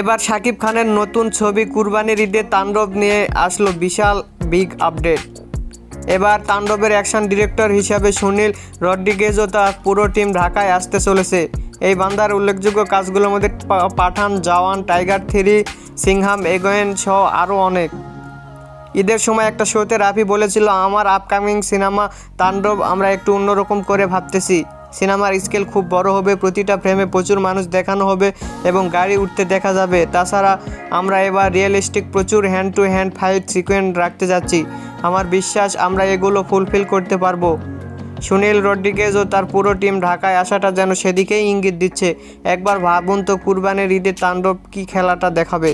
এবার শাকিব খানের নতুন ছবি কুরবানির ঈদে তাণ্ডব নিয়ে আসলো বিশাল বিগ আপডেট। এবার তাণ্ডবের অ্যাকশন ডিরেক্টর হিসাবে সুনীল রড্রিগেজ ও তার পুরো টিম ঢাকায় আসতে চলেছে। এই বান্দার উল্লেখযোগ্য কাজগুলোর মধ্যে Pathaan, Jawan, tiger, three, Singham, again সহ আরও অনেক। ঈদের সময় একটা শোতে রাফি বলেছিল, আমার আপকামিং সিনেমা তাণ্ডব আমরা একটু অন্যরকম করে ভাবতেছি। সিনেমার স্কেল খুব বড় হবে, প্রতিটা ফ্রেমে প্রচুর মানুষ দেখানো হবে এবং গাড়ি উঠতে দেখা যাবে। তাছাড়া আমরা এবার রিয়েলিস্টিক প্রচুর hand to hand fight sequence রাখতে যাচ্ছি। আমার বিশ্বাস আমরা এগুলো ফুলফিল করতে পারব। সুনীল রড্রিগেজ ও তার পুরো টিম ঢাকায় আসাটা যেন সেদিকেই ইঙ্গিত দিচ্ছে। একবার ভাবুন তো কুরবানের ঈদে তাণ্ডব কী খেলাটা দেখাবে।